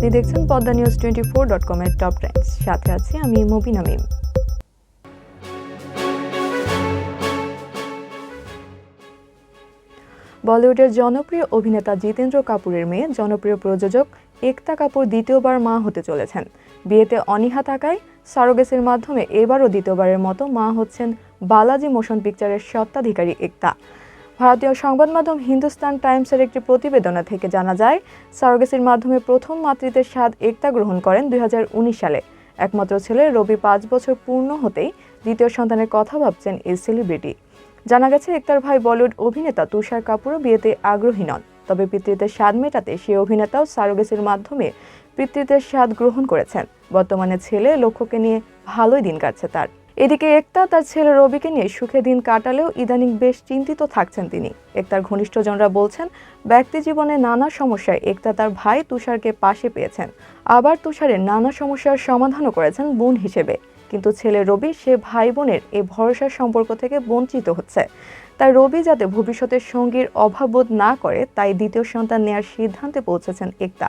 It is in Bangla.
আপনি দেখছেন Padma news twenty four dot কমের টপ ট্রেন্ডস সাথে আছি আমি মুবিনা মিম। বলিউডের জনপ্রিয় অভিনেতা জিতেন্দ্র কাপুরের মেয়ে, জনপ্রিয় প্রযোজক একতা কাপুর দ্বিতীয়বার মা হতে চলেছেন। বিয়েতে অনীহা থাকায় সারোগেসের মাধ্যমে এবারও দ্বিতীয়বারের মতো মা হচ্ছেন বালাজি মোশন পিকচারের স্বত্বাধিকারী একতা। ভারতীয় সংবাদ মাধ্যম হিন্দুস্তান টাইমসের একটি প্রতিবেদনা থেকে জানা যায়, সারোগেসির মাধ্যমে প্রথম মাতৃত্বের স্বাদ একতা গ্রহণ করেন দুই হাজার উনিশ সালে। একমাত্র ছেলে রবি পাঁচ বছর পূর্ণ হতেই দ্বিতীয় সন্তানের কথা ভাবছেন এই সেলিব্রিটি। জানা গেছে, একতার ভাই বলিউড অভিনেতা তুষার কাপুরও বিয়েতে আগ্রহী নন, তবে পিতৃত্বের স্বাদ মেটাতে সেই অভিনেতাও সারোগেসির মাধ্যমে পিতৃত্বের স্বাদ গ্রহণ করেছেন। বর্তমানে ছেলে লক্ষ্যকে নিয়ে ভালোই দিন কাটছে তার। এদিকে একতা তার ছেলে রবিকে নিয়ে সুখে দিন কাটালেও ইদানিং বেশ চিন্তিত থাকছেন তিনি। একতার ঘনিষ্ঠজনরা বলছেন, ব্যক্তি জীবনে নানা সমস্যায় একতা তার ভাই তুষারকে পাশে পেয়েছেন। আবার তুষারের নানা সমস্যার সমাধানও করেছেন বোন হিসেবে। কিন্তু ছেলে রবি সে ভাই বোনের এই ভরসার সম্পর্ক থেকে বঞ্চিত হচ্ছে। তাই রবি যাতে ভবিষ্যতের সঙ্গীর অভাববোধ না করে, তাই দ্বিতীয় সন্তান নেয়ার সিদ্ধান্তে পৌঁছেছেন একতা।